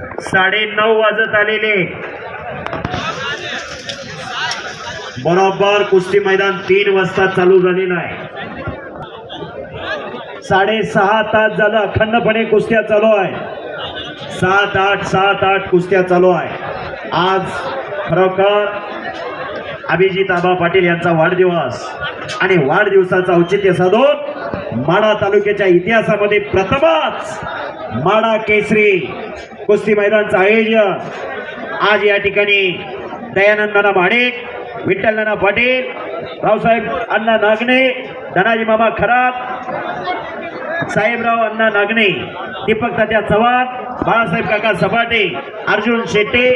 साडे नऊ वाजत आलेले. बरोबर कुस्ती मैदान तीन वाजता चालू झालेलं आहे. साडेसहा तास झालं अखंडपणे कुस्त्या चालू आहे. सात आठ सात आठ कुस्त्या चालू आहे. आज खरोखर अभिजित आबा पाटील यांचा वाढदिवस आणि वाढदिवसाचं औचित्य साधून माडा तालुक्याच्या इतिहासामध्ये प्रथमच माडा केसरी कुस्ती मैदानचं आयोजन. आज या ठिकाणी दयानंद नाना भाडेक विठ्ठल नाना पाटील रावसाहेब अण्णा नागणे धनाजी मामा खरात साहेबराव अण्णा नागणे दीपक तात्या चव्हाण बाळासाहेब काका सपाटे अर्जुन शेट्टे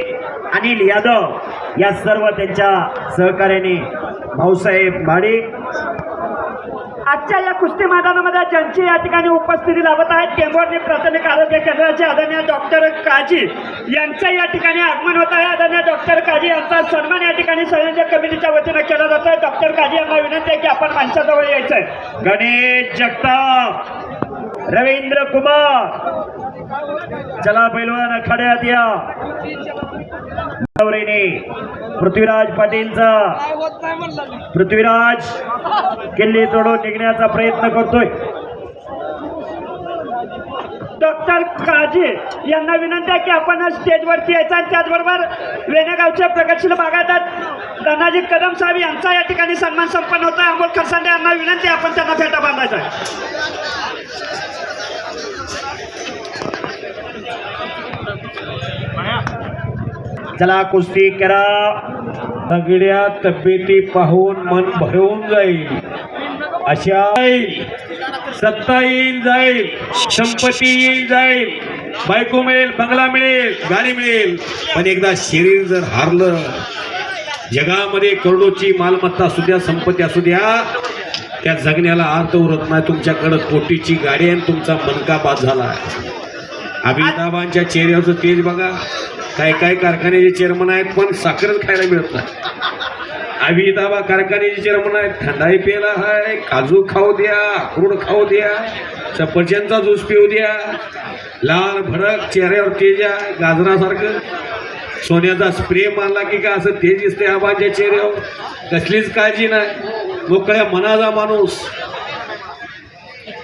अनिल यादव या सर्व त्यांच्या सहकार्याने भाऊसाहेब भाडे आजच्या या कुस्ती मैदानामध्ये ज्यांची या ठिकाणी उपस्थिती लावत आहेत टेंभोर्णी प्राथमिक आरोग्य केंद्राचे आदरणीय डॉक्टर काजी यांचं या ठिकाणी आगमन होत आहे. आदरणीय डॉक्टर काजी यांचा सन्मान या ठिकाणी संयोजक कमिटीच्या वतीनं केला जात आहे. डॉक्टर काजी यांना विनंती आहे की आपण माणसाजवळ यायचं आहे गणेश जगताप रवींद्र कुमार चला पैलवान खड्यात या पृथ्वीराज पाटीलचा पृथ्वीराज किल्ली तोडून निघण्याचा प्रयत्न करतोय. डॉक्टर काजी यांना विनंती आहे की आपण स्टेजवरती यायचा आणि त्याचबरोबर वेणेगावचे प्रगतशील भागात धनाजी कदम साहेब यांचा या ठिकाणी सन्मान संपन्न होता अमोल खरसांडे यांना विनंती आपण त्यांना फेटा बांधायचा चला कुस्ती करा. सगळ्या तब्येती पाहून मन भरवून जाईल. अशा सत्ता येईल जाईल. संपत्ती येईल जाईल. बायको मिळेल बंगला मिळेल गाडी मिळेल. पण एकदा शरीर जर हारलं जगामध्ये करोडोची मालमत्ता असू द्या संपत्ती असू द्या त्या जगण्याला अर्थ उरत नाही. तुमच्याकडं कोटीची गाडी आहे आणि तुमचा मनका बाद झाला आहे अभिताबांच्या चेहऱ्यावरचं तेज बघा. काय काय कारखान्याचे चेअरमन आहेत पण साखरच खायला मिळत नाही. अभिताबा कारखान्याचे चेअरमन आहेत थंडाई प्यायला आहे काजू खाऊ द्या अक्रोड खाऊ द्या सफरचंदचा ज्यूस पिऊ द्या लाल भडक चेहऱ्यावर तेज आहे गाजरासारखं. सोन्याचा स्प्रे मारला की का असं तेज दिसते आबाच्या चेहऱ्यावर? कसलीच काळजी नाही. मोकळ्या मनाचा माणूस.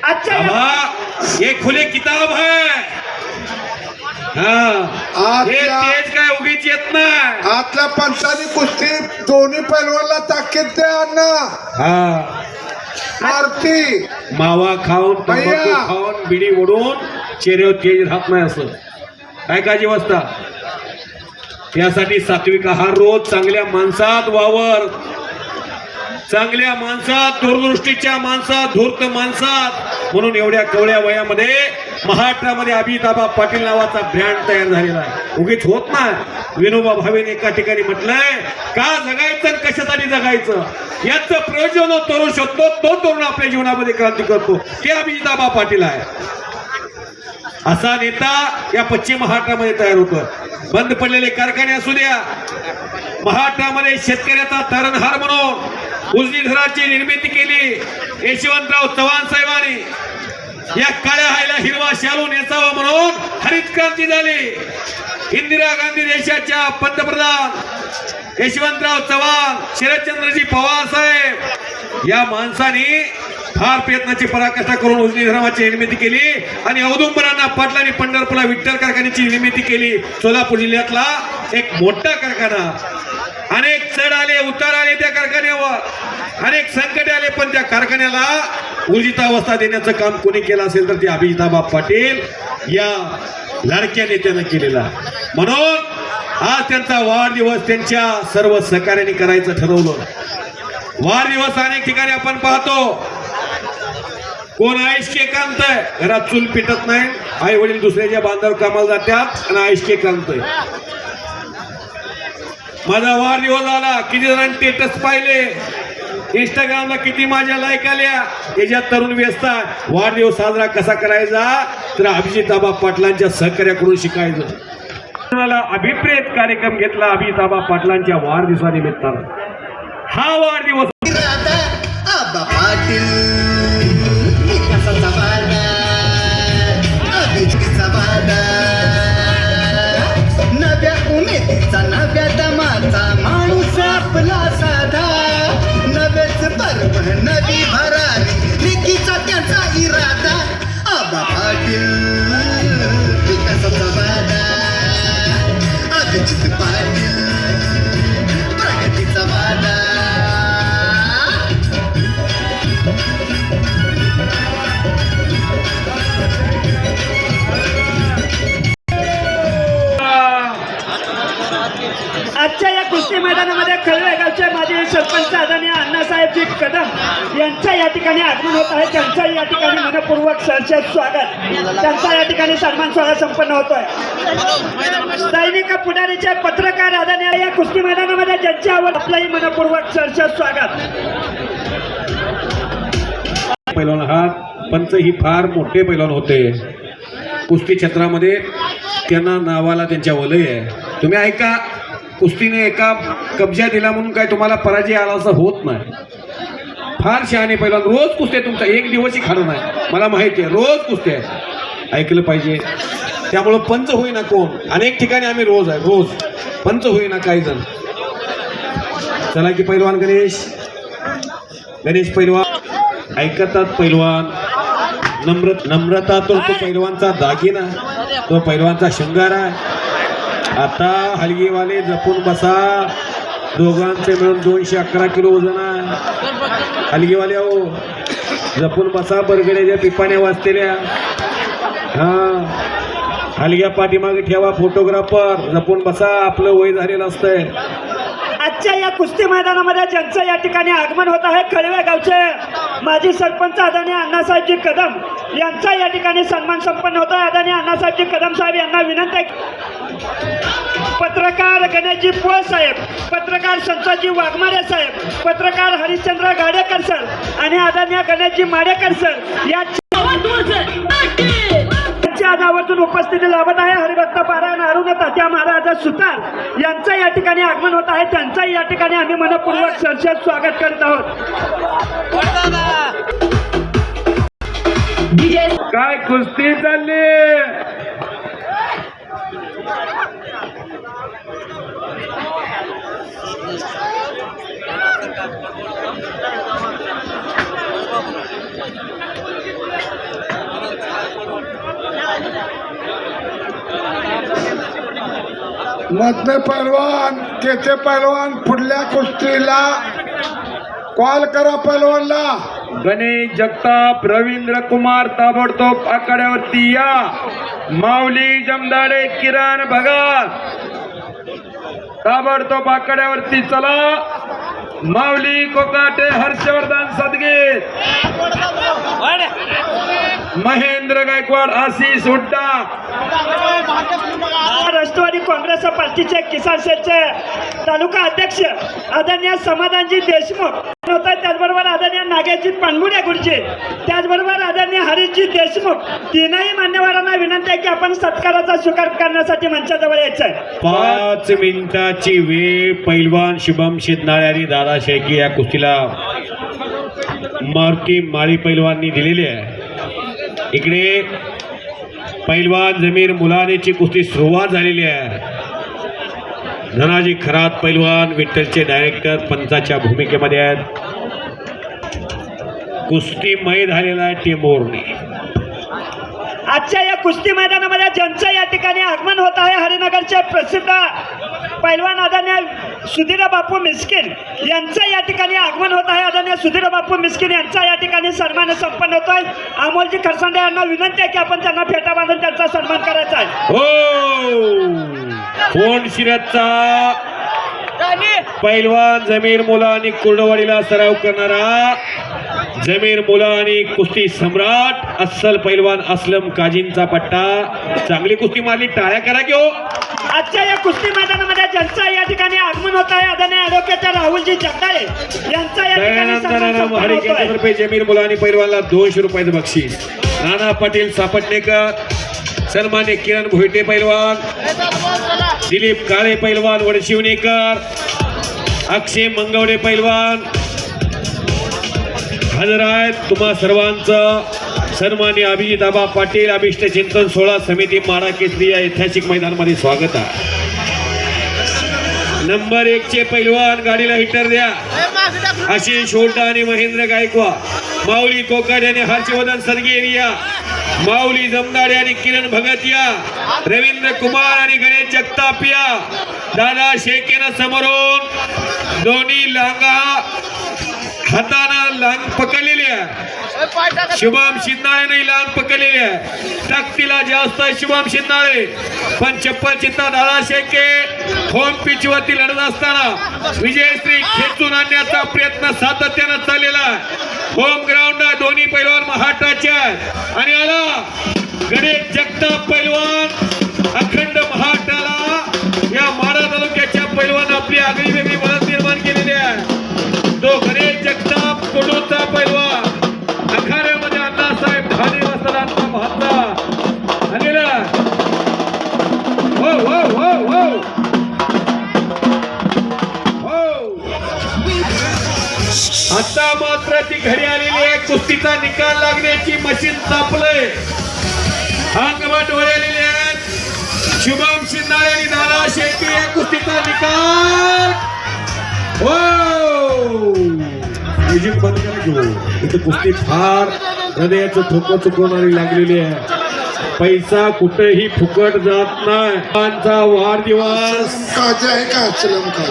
आबा ये खुले किताब है आज या- तेज काय उगीच येत नाही. आतल्या पंचानी कुस्ती दोन्ही पैलवानला ताकीद द्या अण्णा. हा. आरती. मावा खाऊन तंबाखू. खाऊन बिडी ओढून चेहऱ्यावर तेज राहत नाही असं. काय काळजी वाजता यासाठी सात्विक आहार रोज चांगल्या माणसात वावर. चांगल्या माणसात दूरदृष्टीच्या माणसात धूर्त माणसात. म्हणून एवढ्या कवळ्या वयामध्ये महाराष्ट्रामध्ये अभिताबा पाटील नावाचा ब्रँड तयार झालेला आहे. उगीच होत नाही. विनोबा भावेने एका ठिकाणी म्हटलंय का जगायचं आणि कशासाठी जगायचं? याचं प्रयोजन तरुण शकतो तो तरुण आपल्या जीवनामध्ये क्रांती करतो. ते अभिजिताबा पाटील आहे. असा नेता या पश्चिम महाराष्ट्रामध्ये तयार होतो बंद पडलेले कारखाने असू द्या. महाराष्ट्रामध्ये शेतकऱ्याचा तारणहार म्हणून उजनी घराची निर्मिती केली. यशवंतराव चव्हाण साहेबांनी या काळ्या हायला हिरवा शालू नेसावा म्हणून हरित क्रांती झाली. इंदिरा गांधी देशाच्या पंतप्रधान यशवंतराव चव्हाण शरदचंद्रजी पवार साहेब या माणसाने फार प्रयत्नाची पराकाष्ठा करून उजनी धर्माची निर्मिती केली आणि औदुंबरांना पाटलांनी पंढरपूरला विठ्ठल कारखान्याची निर्मिती केली. सोलापूर जिल्ह्यातला एक मोठा कारखाना. अनेक चढ आले उतार आले त्या कारखान्यावर. अनेक संकटे आले पण त्या कारखान्याला ऊर्जितावस्था देण्याचं काम कोणी केलं असेल तर ते अभिजिताबा पाटील या लाडक्या नेत्यानं केलेला म्हणून आज त्यांचा वाढदिवस त्यांच्या सर्व सहकार्याने करायचं ठरवलं. वाढदिवस अनेक ठिकाणी आपण पाहतो. कोण आईश केक आणतंय घरात चूल पिटत नाही आई वडील दुसऱ्याच्या बांधावर कामाला जातात आणि आईश केक आणतोय. माझा वाढदिवस आला किती जणांनी टेटस पाहिले? इंस्टाग्रामला किती माझ्या लाईक आल्या? याच्यात तरुण व्यस्त. वाढदिवस साजरा कसा करायचा? तर अभिजित आबा पाटलांच्या सहकार्याकडून शिकायचं. अभिप्रेत कार्यक्रम घेतला अभिजिताबा पाटलांच्या वाढदिवसानिमित्तानं? हा वाढदिवस आजच्या या कुस्ती मैदानामध्ये खळवेगावचे माजी सरपंच आदरणीय अण्णासाहेबजी कदम यांच्या या ठिकाणी आगमन होत आहे. त्यांचाही या ठिकाणी मनपूर्वक सरसे स्वागत. त्यांचा या ठिकाणी सन्मान स्वागत संपन्न होतोय. दैनिक पुढारीचे पत्रकार आदरणीय या कुस्ती मैदानामध्ये ज्यांची आवड आपलंही मनपूर्वक सरसे स्वागत. पैलवान हा पंच ही फार मोठे पैलवान होते. कुस्ती क्षेत्रामध्ये त्यांना नावाला त्यांच्या वलय आहे. तुम्ही ऐका कुस्तीने एका कब्जा दिला म्हणून काय तुम्हाला पराजय आला असं होत नाही. फार शहाणे पहिला रोज कुस्ती आहे तुमचा एक दिवसही खाणं नाही. मला माहिती आहे रोज कुस्ती आहे ऐकलं पाहिजे. त्यामुळं पंच होईना कोण? अनेक ठिकाणी आम्ही रोज आहे रोज. पंच होईना काही जण. चला की पैलवान गणेश. गणेश पैलवान. ऐकतात पैलवान. नम्र नम्रता तो पैलवानचा दागिना. तो पैलवानचा शृंगार आहे. आता हलगीवाले जपून बसा. दोघांचे मिळून दोनशे अकरा किलो वजन आहे. हलगीवाले हो. जपून बसा बरगड्याच्या पिपाने वाचलेल्या हा. हलग्या पाठीमागे ठेवा फोटोग्राफर. जपून बसा आपलं वय झालेलं असतंय. आजच्या या कुस्ती मैदानामध्ये ज्यांचं या ठिकाणी आगमन होत आहे खळवे गावचे माजी सरपंच आदरणीय अण्णासाहेबजी कदम यांचा या ठिकाणी सन्मान संपन्न होत आहे आदरणीय अण्णासाहेबजी कदम साहेब यांना विनंती आहे. पत्रकार गणेशजी पोळ साहेब पत्रकार संतोषजी वाघमारे साहेब पत्रकार हरिश्चंद्र गाडेकर सर आणि आदरणीय गणेशजी माडेकर सर या त्यांच्या नावातून उपस्थिती लाभत आहे. हरिभक्त पारायण अरुण तात्या महाराज सुतार यांचं या ठिकाणी आगमन होत आहे. त्यांचंही या ठिकाणी आम्ही मनपूर्वक सरसेत स्वागत करत आहोत. काय कुस्ती चालली? मधले पैलवान केचे पैलवान पुढल्या कुस्तीला कॉल करा पैलवानला गणेश जगताप रवींद्र कुमार ताबडतोब आखाड्यावरती या. माऊली जमदाडे किरण भगत. ताबडतोब आखाड्यावरती चला. माऊली कोकाटे हर्षवर्धन सदगीर महेंद्र गायकवाड आशिष हुड्डा. राष्ट्रवादी काँग्रेस पार्टीचे किसान सेलचे तालुका अध्यक्ष आदरणीय समाधानजी देशमुख. होता त्याचबरोबर आदरणीय नागेशजी पानगुडे गुरुजी. त्याचबरोबर आदरणीय हरीशजी देशमुख. तीनही मान्यवरांना विनंती आहे की आपण सत्काराचा स्वीकार करण्यासाठी मंचाजवळ यायचं आहे पाच मिनिटाची वेळ पैलवान शुभम शिदनाळे आणि दादा शेळके या कुस्तीला मारुती माळी पैलवाननी दिलेली आहे. इकडे पैलवान जमीर मुलानेची कुस्ती सुरुवात झालेली आहे. धनाजी खरात पैलवान विठ्ठलचे डायरेक्टर पंचाच्या भूमिकेमध्ये आहेत. कुस्तीमय झालेला आहे टिमोरने आजच्या या कुस्ती मैदानामध्ये ज्यांचं या ठिकाणी आगमन होत आहे हरिनगरचे प्रसिद्ध पैलवान आदरणीय सुधीर बापू मिस्किन यांचं या ठिकाणी आगमन होत आहे. आदरणीय सुधीर बापू मिस्किन यांचा या ठिकाणी सन्मान संपन्न होत आहे अमोलजी खरसांडे यांना विनंती आहे की आपण त्यांना फेटा बांधून त्यांचा सन्मान करायचा आहे. हो! कोण शिरतचा? पैलवान जमीर मुला आणि कुर्डवाडीला सराव करणारा जमीर मुला आणि कुस्ती सम्राट अस्सल पैलवान असलम काजींचा पट्टा. चांगली कुस्ती मारली टाळ्या करा की हो. आजच्या या कुस्ती मैदानामध्ये ज्यांचं या ठिकाणी आगमन होत आहे आदरणीय आरोग्याच्या राहुलजी जगदाळे यांचा या ठिकाणी सन्मान होतोय. यांच्यातर्फे जमीर मुला आणि पैलवानला दोनशे रुपयाचं बक्षीस नाना पाटील सापटणेकर सन्मान्य किरण भोईटे पैलवान दिलीप काळे पैलवान वडशिवणेकर अक्षय मंगवडे पैलवान हजर आहेत तुम्हा सर्वांचं सन्मान्य अभिजित आबा पाटील अभिष्ट चिंतन सोळा समिती माडा केसरी या ऐतिहासिक मैदानामध्ये स्वागत आहे. नंबर एक चे पैलवान गाडीला हिटर द्या. आशिष छोटा आणि महेंद्र गायकवा माऊली कोकाड आणि हर्षवर्धन सदगीर माऊली जमदाडे आणि किरण भगत या. रवींद्र कुमार आणि गणेश जगताप या. दादा शेकेनं समोरून दोन्ही लांगा हातानं लांग पकडलेली आहे. शुभम शिंदाळेने लहान पकडलेली आहे. जास्त आहे शुभम शिंदाळे. पण चप्पल चित्ता दादा शेके. होम पिच वरती लढत असताना विजयश्री खेचून आणण्याचा प्रयत्न सातत्यानं चाललेला होम ग्राउंड दोन्ही पैलवान महाराष्ट्राच्या आणि आला गणेश जगताप पैलवान अखंड आता मात्र ती घडी आलेली आहे. कुस्तीचा निकाल लागण्याची मशीन तापलंय. अंगवट वळलेले आहेत. शुभम शिंदाळे आणि दादा शेट्टी या कुस्तीचा निकाल. हो! म्युझिक बंद घेऊ इथं कुस्ती फार हृदयाचं ठोकं चुकवणारी लागलेली आहे. पैसा कुठेही फुकट जात नाही. वाढदिवस.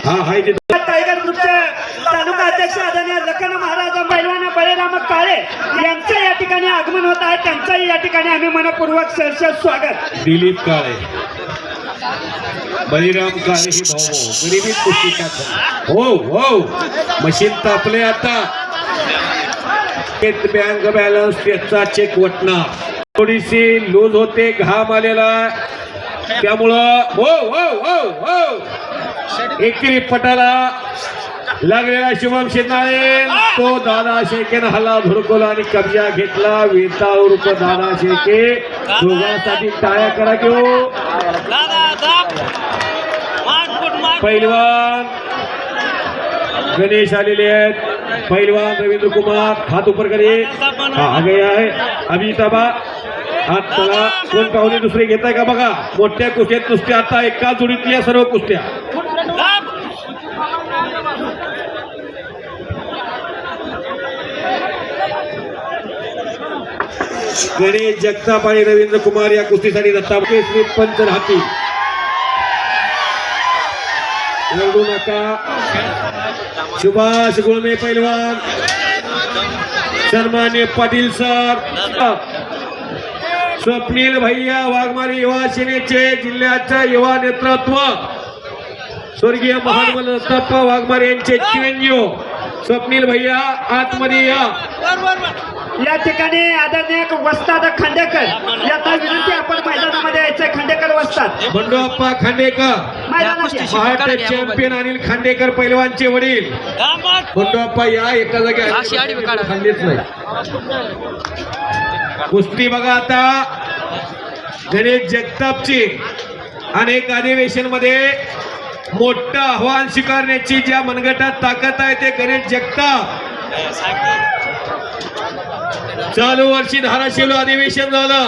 हा हाय ते टायगर ग्रुपचे तालुका अध्यक्ष आदरणीय लखन महाराज बैलवान बळीराम काळे यांचं या ठिकाणी आगमन होत आहे. त्यांचंही या ठिकाणी आम्ही मनपूर्वक सहर्ष स्वागत. दिलीप काळे. बळीराम काळे हे भाऊ. हो हो. मशीन तापले आता. बँक बॅलन्स त्याचा चेक वटणार. थोडीशी लूज होते घाम आलेला. त्यामुळं हो हो हो हो. एकरी पटाला लागलेला शुभम शिंदाळे. तो दादा शेकेनं हल्ला धुडकवला आणि कब्जा घेतला. वेताळ रूप दादा शेके दोघांसाठी टाळ्या करा घेऊ पैलवान. गणेश आलेले आहेत. पैलवान रवींद्र कुमार. हात उपर करे. हा आगे आहे. अभिताबा हात तला कोण पाहुणे दुसरे घेत आहे का बघा. मोठ्या कुस्त्यात नुसत्या आता एका जोडीतल्या सर्व कुस्त्या. गणेश जगताप आणि रवींद्र कुमार या कुस्तीसाठी दत्ता केसरी पंच राहतील ओरडू नका. सुभाष गुळमे पैलवान. सन्मान्य पाटील सर. स्वप्नील भैया वाघमारी युवा सेनेचे जिल्ह्याचं युवा नेतृत्व. स्वर्गीय महान दत्तप्पा वाघमारे यांचे चिरंजीव. स्वप्नील भैया आतमध्ये या. या ठिकाणी आदरणीय वस्ताद खांडेकर यांना विनंती आपण मैदानामध्ये यायचं खांडेकर वस्ताद. बंडोप्पा खांडेकर. महाराष्ट्र चॅम्पियन अनिल खांडेकर पैलवानचे वडील. बंडोप्पा या एका जागी. खाल्लीच नाही. कुस्ती बघा आता. गणेश जगतापची अनेक अधिवेशनमध्ये मोठं आव्हान स्वीकारण्याची ज्या मनगटात ताकद आहे ते गणेश जगताप. चालू वर्षी धाराशिव अधिवेशन झालं.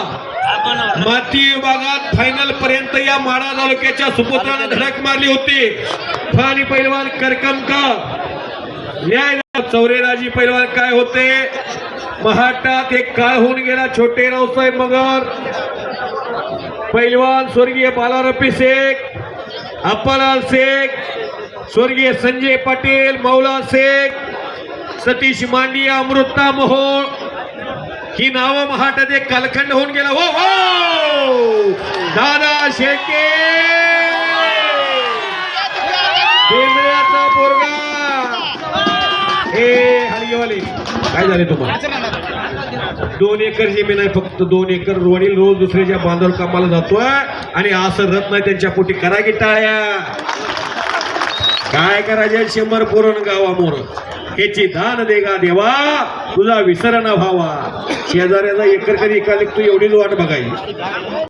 माती विभागात फायनल पर्यंत या माडा तालुक्याच्या सुपुत्रानं धडक मारली होती. फानी पैलवान करकमकर न्याय चौरेराजी पैलवान काय होते? महाटात एक काळ होऊन गेला छोटे रावसाहेब मगर. पैलवान स्वर्गीय बालारपी शेख अप्पालाल शेख स्वर्गीय संजय पाटील मौला शेख सतीश मांडिया अमृता मोहोळ ही नावं महाटात एक कालखंड होऊन गेला. हो हो! दादा शेके! पोरगा! हे हलगेवाले काय झाले तुम्हाला? दोन एकर जमीन आहे फक्त दोन एकर वडील रोज दुसऱ्याच्या बांधवर कामाला जातोय आणि असं रत्न त्यांच्या पोटी. करा की टाळ्या काय करायचे? शंभर पुरण गावामोर. याची दान देगा देवा तुझा विसरणा व्हावा. शेजाऱ्याचा एकर कधी एका तू एवढीच वाट बघायची